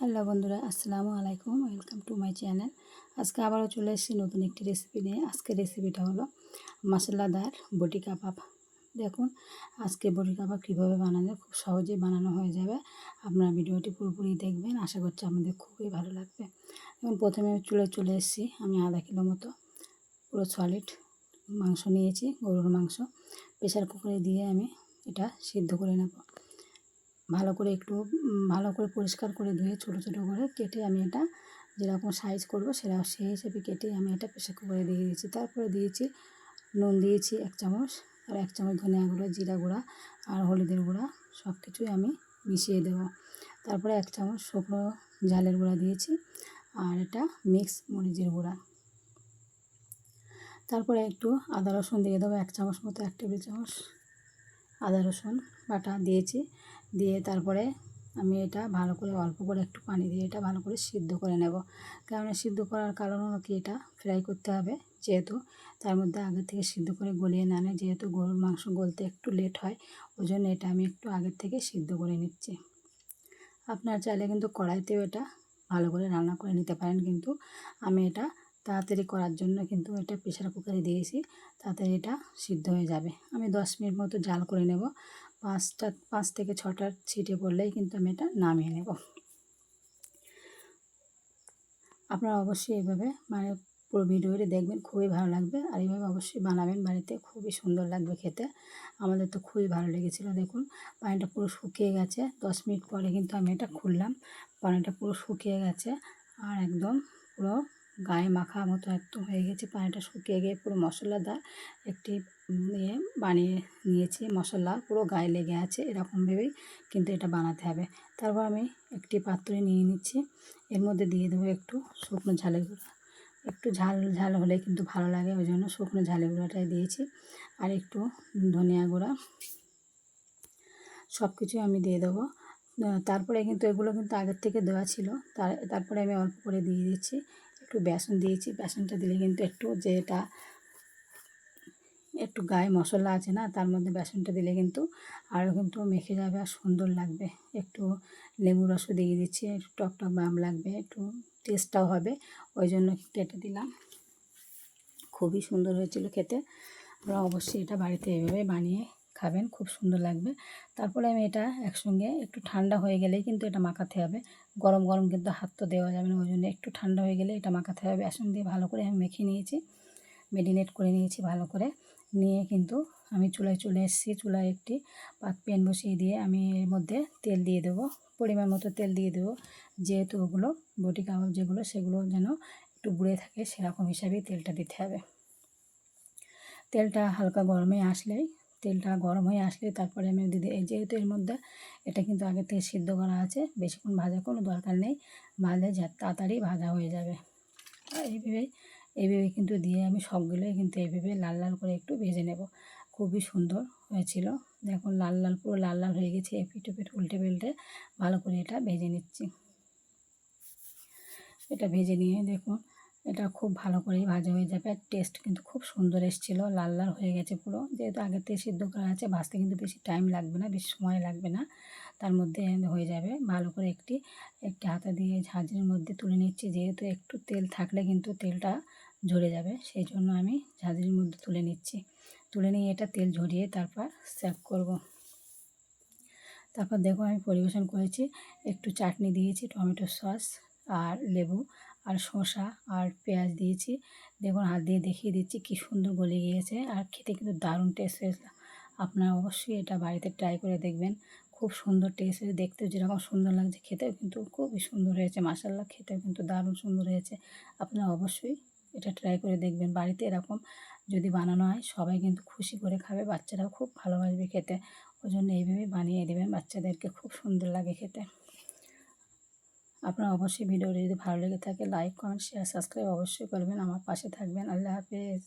Hello বন্ধুরা, আসসালামু আলাইকুম, ওয়েলকাম টু মাই চ্যানেল। আজকে আবারও চলে এসেছি নতুন একটি রেসিপি নিয়ে। আজকের রেসিপিটা হলো মশলাদার বটি কাবাব। দেখুন, আজকে বটি কাবাব কীভাবে বানালে খুব সহজেই বানানো হয়ে যাবে। আপনারা ভিডিওটি পুরোপুরি দেখবেন, আশা করছি আমাদের খুবই ভালো লাগবে। এবং প্রথমে চুলে চলে এসেছি। আমি আধা কিলো মতো পুরো সলিড মাংস নিয়েছি, গরুর মাংস। প্রেশার কুকারে দিয়ে আমি এটা সিদ্ধ করে নেব। ভালো করে একটু ভালো করে পরিষ্কার করে ধুয়ে ছোটো ছোটো করে কেটে আমি এটা যেরকম সাইজ করব সেটা সেই হিসেবে কেটে আমি এটা প্রেশার কুকারে দিয়ে দিয়েছি। তারপরে দিয়েছি নুন, দিয়েছি এক চামচ আর এক চামচ ধনিয়া গুঁড়া, জিরা গুঁড়া আর হলুদের গুঁড়া সব কিছুই আমি মিশিয়ে দেবো। তারপরে এক চামচ শুকনো ঝালের গুঁড়া দিয়েছি আর এটা মিক্স মরিচের গুঁড়া। তারপরে একটু আদা রসুন দিয়ে দেবো, এক চামচ মতো, এক টেবিল চামচ আদা রসুন বাটা দিয়েছি। দিয়ে তারপরে আমি এটা ভালো করে অল্প করে একটু পানি দিয়ে এটা ভালো করে সিদ্ধ করে নেব। কেননা সিদ্ধ করার কারণ হলো কি, এটা ফ্রাই করতে হবে যেহেতু তার মধ্যে আগে থেকে সিদ্ধ করে গলিয়ে না নেয়, যেহেতু গরুর মাংস গলতে একটু লেট হয় ওই জন্য এটা আমি একটু আগের থেকে সিদ্ধ করে নিচ্ছি। আপনার চাইলে কিন্তু কড়াইতেও এটা ভালো করে রান্না করে নিতে পারেন, কিন্তু আমি এটা তাড়াতাড়ি করার জন্য কিন্তু এটা প্রেশার কুকারে দিয়েছি, তাড়াতাড়ি এটা সিদ্ধ হয়ে যাবে। আমি দশ মিনিট মতো জাল করে নেব। পাঁচটা, পাঁচ থেকে ছটার ছিটে পড়লেই কিন্তু আমি এটা নামিয়ে নেব। আপনারা অবশ্যই এভাবে মানে পুরো ভিডিওটি দেখবেন, খুবই ভালো লাগবে। আর এইভাবে অবশ্যই বানাবেন, বাড়িতে খুবই সুন্দর লাগবে খেতে। আমাদের তো খুবই ভালো লেগেছিলো, দেখুন। পানিটা পুরো শুকিয়ে গেছে। দশ মিনিট পরে কিন্তু আমি এটা খুললাম। পানিটা পুরো শুকিয়ে গেছে। আর একদম পুরো গায়ে মাখা মতো একদম হয়ে গেছে, পানিটা শুকিয়ে গিয়ে পুরো মশলাদার একটি ইয়ে বানিয়ে নিয়েছি, মশলা পুরো গায়ে লেগে আছে এরকম ভেবেই কিন্তু এটা বানাতে হবে। তারপর আমি একটি পাত্রে নিয়ে নিচ্ছি, এর মধ্যে দিয়ে দেবো একটু শুকনো ঝালের গুঁড়া। একটু ঝাল ঝাল হলে কিন্তু ভালো লাগে, ওই জন্য শুকনো ঝালের গুঁড়াটাই দিয়েছি। আর একটু ধনিয়া গুঁড়া সব কিছু আমি দিয়ে দেবো। তারপরে কিন্তু এগুলো কিন্তু আগের থেকে দেওয়া ছিল, তার, তারপরে আমি অল্প করে দিয়ে দিচ্ছি। একটু বেসন দিয়েছি। বেসনটা দিলে কিন্তু একটু যেটা একটু গায়ে মশলা আছে না, তার মধ্যে বেসনটা দিলে কিন্তু আরও কিন্তু মেখে যাবে আর সুন্দর লাগবে। একটু লেবু রসও দিয়ে দিচ্ছি, একটু টক টক বাম লাগবে, একটু টেস্টটাও হবে। ওই জন্য কেটে দিলাম। খুবই সুন্দর হয়েছিল খেতে। আমরা অবশ্যই এটা বাড়িতে এভাবে বানিয়ে খাবেন, খুব সুন্দর লাগবে। তারপরে আমি এটা একসঙ্গে একটু ঠান্ডা হয়ে গেলেই কিন্তু এটা মাখাতে হবে। গরম গরম কিন্তু হাত তো দেওয়া যাবে না, ওই জন্য একটু ঠান্ডা হয়ে গেলে এটা মাখাতে হবে। বেসন দিয়ে ভালো করে আমি মেখে নিয়েছি মেরিনেট করে নিয়েছি ভালো করে। নিয়ে কিন্তু আমি চুলায় চলে এসেছি, চুলায় একটি পাত প্যান বসিয়ে দিয়ে আমি এর মধ্যে তেল দিয়ে দেবো। পরিমাণ মতো তেল দিয়ে দেবো। যেহেতু ওগুলো বটি কাবাব যেগুলো, সেগুলো যেন একটু বুড়ে থাকে, সেরকম হিসাবেই তেলটা দিতে হবে। তেলটা হালকা গরমে আসলেই তেলটা গরম হয়ে আসলে তারপরে আমি দিদি, এই যেহেতু এর মধ্যে এটা কিন্তু আগে থেকে সিদ্ধ করা আছে, বেশিক্ষণ ভাজা কোনো দরকার নেই, ভাজলে যা তাড়াতাড়ি ভাজা হয়ে যাবে। এইভাবে এইভাবে কিন্তু দিয়ে আমি সবগুলোই কিন্তু এইভাবে লাল লাল করে একটু ভেজে নেব। খুবই সুন্দর হয়েছিল। দেখুন, লাল লাল, পুরো লাল লাল হয়ে গেছে এপিট ওপিট উল্টে পেল্টে ভালো করে এটা ভেজে নিচ্ছি। এটা ভেজে নিয়ে দেখুন এটা খুব ভালো করেই ভাজা হয়ে যাবে। আর টেস্ট কিন্তু খুব সুন্দর এসেছিল, লাল লাল হয়ে গেছে পুরো। যেহেতু আগের থেকে সিদ্ধ করা আছে, ভাজতে কিন্তু বেশি টাইম লাগবে না, বেশি সময় লাগবে না। তার মধ্যে হয়ে যাবে। ভালো করে একটি একটি হাতা দিয়ে ঝাঁঝের মধ্যে তুলে নিচ্ছি। যেহেতু একটু তেল থাকলে কিন্তু তেলটা ঝরে যাবে, সেই জন্য আমি ঝাঁঝরির মধ্যে তুলে নিচ্ছি। তুলে নিয়ে এটা তেল ঝরিয়ে তারপর সার্ভ করব। তারপর দেখো আমি পরিবেশন করেছি। একটু চাটনি দিয়েছি, টমেটো সস আর লেবু। আর শসা আর পেঁয়াজ দিয়েছি। দেখুন, হাত দিয়ে দেখিয়ে দিচ্ছি কী সুন্দর গলে গিয়েছে। আর খেতে কিন্তু দারুণ টেস্ট হয়েছে। আপনারা অবশ্যই এটা বাড়িতে ট্রাই করে দেখবেন। খুব সুন্দর টেস্ট হয়েছে। দেখতেও যেরকম সুন্দর লাগছে, খেতেও কিন্তু খুবই সুন্দর হয়েছে। মাসাল্লা খেতেও কিন্তু দারুণ সুন্দর হয়েছে। আপনারা অবশ্যই এটা ট্রাই করে দেখবেন। বাড়িতে এরকম যদি বানানো হয়, সবাই কিন্তু খুশি করে খাবে। বাচ্চারাও খুব ভালোবাসবে খেতে। ওই জন্য এইভাবেই বানিয়ে দেবেন। বাচ্চাদেরকে খুব সুন্দর লাগে খেতে। আপনারা অবশ্যই ভিডিওটি যদি ভালো লেগে থাকে লাইক কমেন্ট শেয়ার সাবস্ক্রাইব অবশ্যই করবেন। আমার পাশে থাকবেন। আল্লাহ হাফেজ।